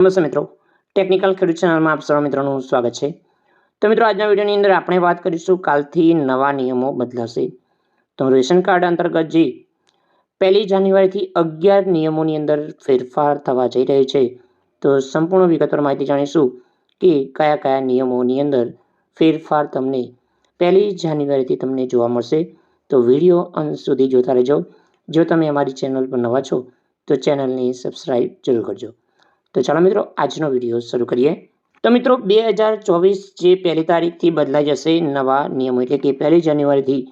નમસ્તે મિત્રો. ટેકનિકલ ખેડૂત ચેનલમાં આપ સર્વ મિત્રોનું સ્વાગત છે. તો મિત્રો, આજના વિડીયોની અંદર આપણે વાત કરીશું કાલથી નવા નિયમો બદલાશે. તો રેશન કાર્ડ અંતર્ગત જે પહેલી જાન્યુઆરીથી અગિયાર નિયમોની અંદર ફેરફાર થવા જઈ રહ્યો છે, તો સંપૂર્ણ વિગતવાર માહિતી જાણીશું કે કયા કયા નિયમોની અંદર ફેરફાર તમને પહેલી જાન્યુઆરીથી તમને જોવા મળશે. તો વીડિયો અંત સુધી જોતા રહેજો. જો તમે અમારી ચેનલ પર નવા છો, તો ચેનલને સબસ્ક્રાઈબ જરૂર કરજો. તો ચાલો મિત્રો, આજનો વીડિયો શરૂ કરીએ. તો મિત્રો, બે હજાર ચોવીસ જે પહેલી તારીખથી બદલાઈ જશે નવા નિયમો, એટલે કે પહેલી જાન્યુઆરીથી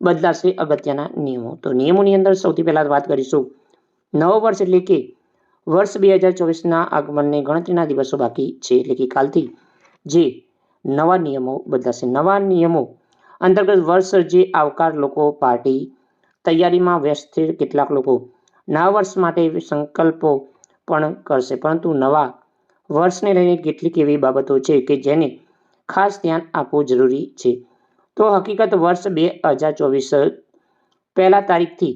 બદલાશે અગત્યના નિયમો. તો નિયમોની અંદર સૌથી પહેલાં વાત કરીશું. નવો વર્ષ એટલે કે વર્ષ બે હજાર ચોવીસના આગમનને ગણતરીના દિવસો બાકી છે, એટલે કે કાલથી જે નવા નિયમો બદલાશે. નવા નિયમો અંતર્ગત વર્ષ જે આવકાર લોકો પાર્ટી તૈયારીમાં વ્યસ્ત કેટલાક લોકો, નવા વર્ષ માટે સંકલ્પો પણ કરશે. પરંતુ નવા વર્ષને લઈને કેટલીક એવી બાબતો છે કે જેને ખાસ ધ્યાન આપવું જરૂરી છે. તો હકીકત વર્ષ બે હજાર ચોવીસ પહેલા તારીખથી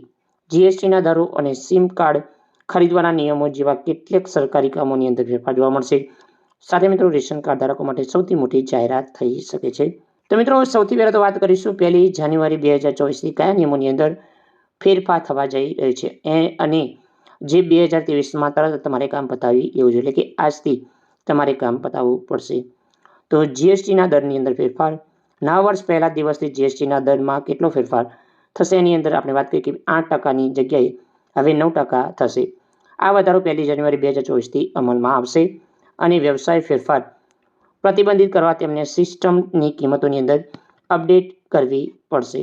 જીએસટીના દરો અને સિમ કાર્ડ ખરીદવાના નિયમો જેવા કેટલાક સરકારી કામોની અંદર ફેરફાર જોવા મળશે. સાથે મિત્રો, રેશન કાર્ડ ધારકો માટે સૌથી મોટી જાહેરાત થઈ શકે છે. તો મિત્રો, સૌથી પહેલાં તો વાત કરીશું પહેલી જાન્યુઆરી બે હજાર ચોવીસથી કયા નિયમોની અંદર ફેરફાર થવા જઈ રહ્યો છે. એ અને જે બે હજાર ત્રેવીસમાં તરત તમારે કામ પતાવી લેવું જોઈએ. કે આજથી તમારે કામ પતાવવું પડશે. તો જીએસટીના દરની અંદર ફેરફાર. નવા વર્ષ પહેલા દિવસથી જીએસટીના દરમાં કેટલો ફેરફાર થશે એની અંદર આપણે વાત કરીએ કે આઠ ટકાની જગ્યાએ હવે નવ ટકા થશે. આ વધારો પહેલી જાન્યુઆરી બે હજાર ચોવીસથી અમલમાં આવશે અને વ્યવસાય ફેરફાર પ્રતિબંધિત કરવા તેમને સિસ્ટમની કિંમતોની અંદર અપડેટ કરવી પડશે.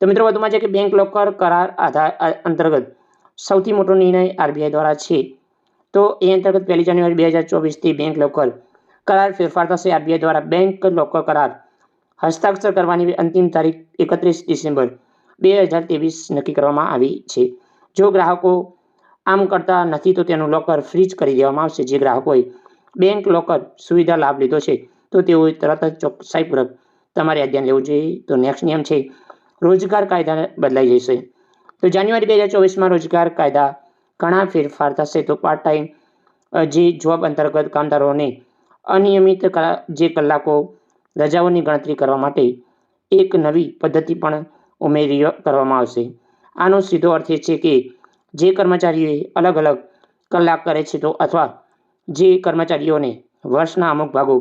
તો મિત્રો વધુમાં છે કે બેંક લોકર કરાર આધાર અંતર્ગત સૌથી મોટો નિર્ણય આરબીઆઈ દ્વારા છે. તો એ અંતર્ગત પહેલી જાન્યુઆરી બે હજાર ચોવીસથી બેંક લોકર કરાર ફેરફાર થશે. આરબીઆઈ દ્વારા બેંક લોકર કરાર હસ્તાક્ષર કરવાની અંતિમ તારીખ એકત્રીસ ડિસેમ્બર બે હજાર ત્રેવીસ નક્કી કરવામાં આવી છે. જો ગ્રાહકો આમ કરતા નથી, તો તેનું લોકર ફ્રીજ કરી દેવામાં આવશે. જે ગ્રાહકોએ બેંક લોકર સુવિધા લાભ લીધો છે, તો તેઓએ તરત જ ચોકસાઈપૂર્વક તમારે આ ધ્યાન લેવું જોઈએ. તો નેક્સ્ટ નિયમ છે, રોજગાર કાયદા બદલાઈ જશે. તો જાન્યુઆરી બે હજાર ચોવીસમાં રોજગાર કાયદા ઘણા ફેરફાર થશે. તો પાર્ટ ટાઈમ જે જોબ અંતર્ગત કામદારોને અનિયમિત જે કલાકો રજાઓની ગણતરી કરવા માટે એક નવી પદ્ધતિ પણ ઉમેરી કરવામાં આવશે. આનો સીધો અર્થ એ છે કે જે કર્મચારીઓએ અલગ અલગ કલાક કરે છે તો અથવા જે કર્મચારીઓને વર્ષના અમુક ભાગો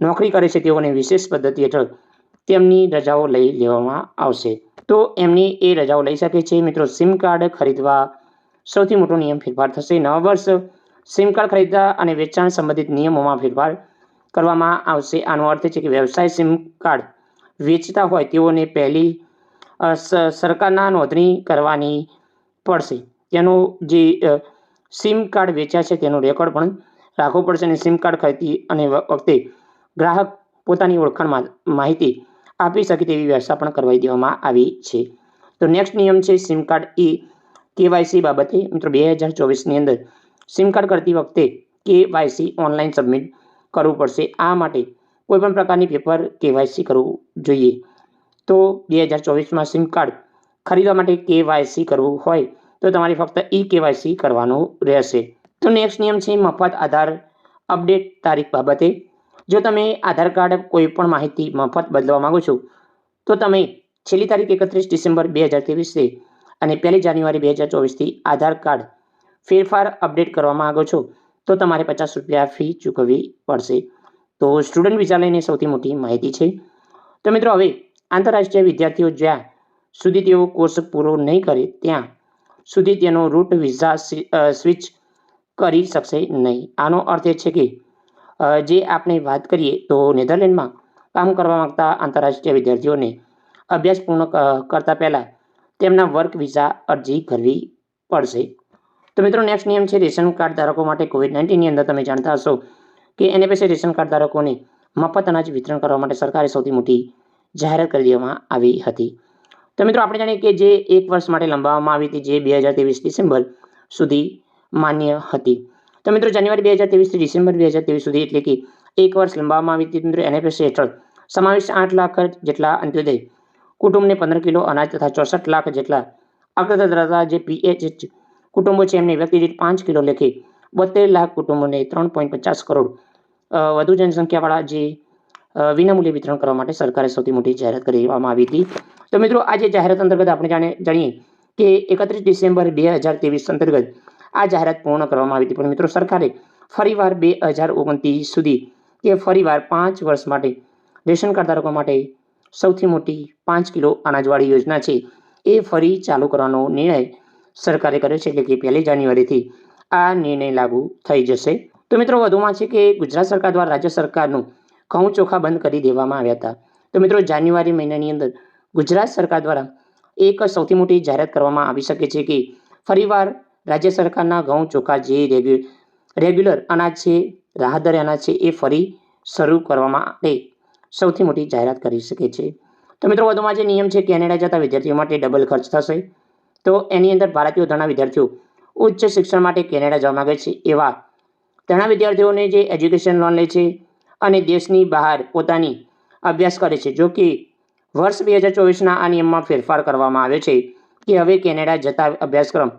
નોકરી કરે છે તેઓને વિશેષ પદ્ધતિ હેઠળ તેમની રજાઓ લઈ લેવામાં આવશે. તો એમની એ રજાઓ લઈ શકે છે. મિત્રો સિમ કાર્ડ ખરીદવા સૌથી મોટો નિયમ ફેરફાર થશે. નવા વર્ષ સિમ કાર્ડ ખરીદવા અને વેચાણ સંબંધિત નિયમોમાં ફેરફાર કરવામાં આવશે. આનો અર્થ છે કે વ્યવસાય સિમ કાર્ડ વેચતા હોય તેઓને પહેલી સરકારના નોંધણી કરવાની પડશે. તેનો જે સિમ કાર્ડ વેચ્યા છે તેનો રેકોર્ડ પણ રાખવો પડશે અને સિમ કાર્ડ ખરીદી અને વખતે ગ્રાહક પોતાની ઓળખાણ માહિતી આપી શકે તેવી વ્યવસ્થા પણ કરવાઈ દેવામાં આવી છે. તો નેક્સ્ટ નિયમ છે સિમ કાર્ડ એ કેવાયસી બાબતે મિત્રો બે હજાર ચોવીસની અંદર સિમ કાર્ડ કરતી વખતે કેવાયસી ઓનલાઈન સબમિટ કરવું પડશે. આ માટે કોઈપણ પ્રકારની પેપર કેવાયસી કરવું જોઈએ. તો બે હજાર ચોવીસમાં સિમ કાર્ડ ખરીદવા માટે કેવાયસી કરવું હોય તો તમારે ફક્ત ઈ કેવાયસી કરવાનું રહેશે. તો નેક્સ્ટ નિયમ છે મફત આધાર અપડેટ તારીખ બાબતે. જો તમે આધાર કાર્ડ કોઈ પણ માહિતી મફત બદલવા માગો છો, તો તમે છેલ્લી તારીખ એકત્રીસ ડિસેમ્બર બે હજાર ત્રેવીસથી અને પહેલી જાન્યુઆરી બે હજાર ચોવીસથી આધાર કાર્ડ ફેરફાર અપડેટ કરવા માગો છો, તો તમારે પચાસ રૂપિયા ફી ચૂકવવી પડશે. તો સ્ટુડન્ટ વિઝા લઈને સૌથી મોટી માહિતી છે. તો મિત્રો, હવે આંતરરાષ્ટ્રીય વિદ્યાર્થીઓ જ્યાં સુધી તેઓ કોર્સ પૂરો નહીં કરે, ત્યાં સુધી તેનો રૂટ વિઝા સ્વિચ કરી શકશે નહીં. આનો અર્થ એ છે કે જે આપણે વાત કરીએ તો નેધરલેન્ડમાં કામ કરવા માગતા આંતરરાષ્ટ્રીય વિદ્યાર્થીઓને અભ્યાસ પૂર્ણ કરતા પહેલાં તેમના વર્ક વિઝા અરજી કરવી પડશે. તો મિત્રો નેક્સ્ટ નિયમ છે રેશન કાર્ડ ધારકો માટે કોવિડ નાઇન્ટીનની અંદર તમે જાણતા હશો કે એને પાસે રેશન કાર્ડ ધારકોને મફત અનાજ વિતરણ કરવા માટે સરકારે સૌથી મોટી જાહેરાત કરી દેવામાં આવી હતી. તો મિત્રો, આપણે જાણીએ કે જે એક વર્ષ માટે લંબાવવામાં આવી હતી, જે બે હજાર ત્રેવીસ ડિસેમ્બર સુધી માન્ય હતી. તો મિત્રો જાન્યુઆરી બે હજાર ત્રેવીસથી ડિસેમ્બર બે હજાર ત્રેવીસ સુધી એટલે કે એક વર્ષ લંબાવવામાં આવી હતી મિત્રો એનએફએસ હેઠળ. સમાવેશ આઠ લાખ જેટલા અંત્યોદય. કુટુંબને પંદર કિલો અનાજ તથા ચોસઠ લાખ જેટલા અગ્રતા ધરાવતા જે પીએચએચ કુટુંબો છે, એમને વ્યક્તિ દીઠ પાંચ કિલો લેખે બોતેર લાખ કુટુંબોને ત્રણ પોઈન્ટ પચાસ કરોડ. વધુ જનસંખ્યાવાળા જે વિનામૂલ્ય વિતરણ કરવા માટે સરકારે સૌથી મોટી જાહેરાત કરવામાં આવી હતી. તો મિત્રો આજે જાહેરાત અંતર્ગત આપણે જાણે, જાણીએ કે એકત્રીસ ડિસેમ્બર બે હજાર ત્રેવીસ અંતર્ગત આ જાહેરાત પૂર્ણ કરવામાં આવી હતી. પણ મિત્રો, સરકારે ફરીવાર બે હજાર ઓગણત્રીસ સુધી કે ફરીવાર પાંચ વર્ષ માટે રેશન કાર્ડ ધારકો માટે સૌથી મોટી પાંચ કિલો અનાજવાળી યોજના છે એ ફરી ચાલુ કરવાનો નિર્ણય સરકારે કર્યો છે. એટલે કે પહેલી જાન્યુઆરીથી આ નિર્ણય લાગુ થઈ જશે. તો મિત્રો, વધુમાં છે કે ગુજરાત સરકાર દ્વારા રાજ્ય સરકારનું ઘઉં ચોખા બંધ કરી દેવામાં આવ્યા હતા. તો મિત્રો, જાન્યુઆરી મહિનાની અંદર ગુજરાત સરકાર દ્વારા એક સૌથી મોટી જાહેરાત કરવામાં આવી શકે છે કે ફરીવાર રાજ્ય સરકારના ઘઉં ચોખા જે રેગ્યુ, રેગ્યુલર અનાજ છે રાહત દરે અનાજ છે, એ ફરી શરૂ કરવા માટે સૌથી મોટી જાહેરાત કરી શકે છે. તો મિત્રો, વધુમાં જે નિયમ છે, કેનેડા જતા વિદ્યાર્થીઓ માટે ડબલ ખર્ચ થશે. તો એની અંદર ભારતીય ધણા વિદ્યાર્થીઓ ઉચ્ચ શિક્ષણ માટે કેનેડા જવા માગે છે એવા ઘણા વિદ્યાર્થીઓને જે એજ્યુકેશન લોન લે છે અને દેશની બહાર પોતાની અભ્યાસ કરે છે, જો કે વર્ષ બે હજાર ચોવીસના આ નિયમમાં ફેરફાર કરવામાં આવ્યો છે કે હવે કેનેડા જતા અભ્યાસક્રમ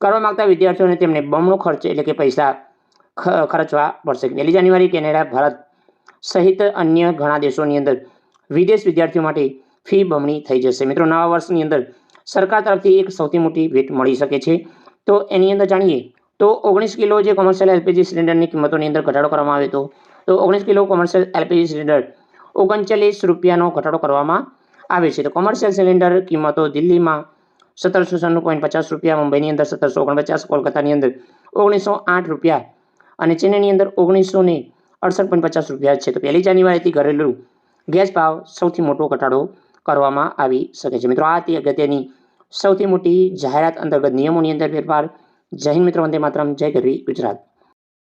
કરવા માંગતા વિદ્યાર્થીઓને તેમને બમણો ખર્ચ, એટલે કે પૈસા ખર્ચવા પડશે. પહેલી જાન્યુઆરી કેનેડા, ભારત સહિત અન્ય ઘણા દેશોની અંદર વિદેશ વિદ્યાર્થીઓ માટે ફી બમણી થઈ જશે. મિત્રો, નવા વર્ષની અંદર સરકાર તરફથી એક સૌથી મોટી ભેટ મળી શકે છે. તો એની અંદર જાણીએ તો ઓગણીસ કિલો જે કોમર્શિયલ એલપીજી સિલિન્ડરની કિંમતોની અંદર ઘટાડો કરવામાં આવ્યો હતો, તો ઓગણીસ કિલો કોમર્શિયલ એલપીજી સિલિન્ડર ઓગણચાલીસ રૂપિયાનો ઘટાડો કરવામાં આવે છે. તો કોમર્શિયલ સિલિન્ડર કિંમતો દિલ્હીમાં સત્તરસો છન્નું પોઈન્ટ પચાસ રૂપિયા, મુંબઈની અંદર સત્તરસો ઓગણપચાસ, કોલકાતાની અંદર ઓગણીસો આઠ રૂપિયા અને ચેન્નઈની અંદર ઓગણીસો ને અડસઠ પોઈન્ટ પચાસ રૂપિયા છે. તો પહેલી જાન્યુઆરીથી ઘરેલું ગેસ ભાવ સૌથી મોટો ઘટાડો કરવામાં આવી શકે છે. મિત્રો, આ તે અગત્યની સૌથી મોટી જાહેરાત અંતર્ગત નિયમોની અંદર ફેરફાર. જય હિન્દ મિત્રો, વંદે માતરમ. જય ગરવી ગુજરાત.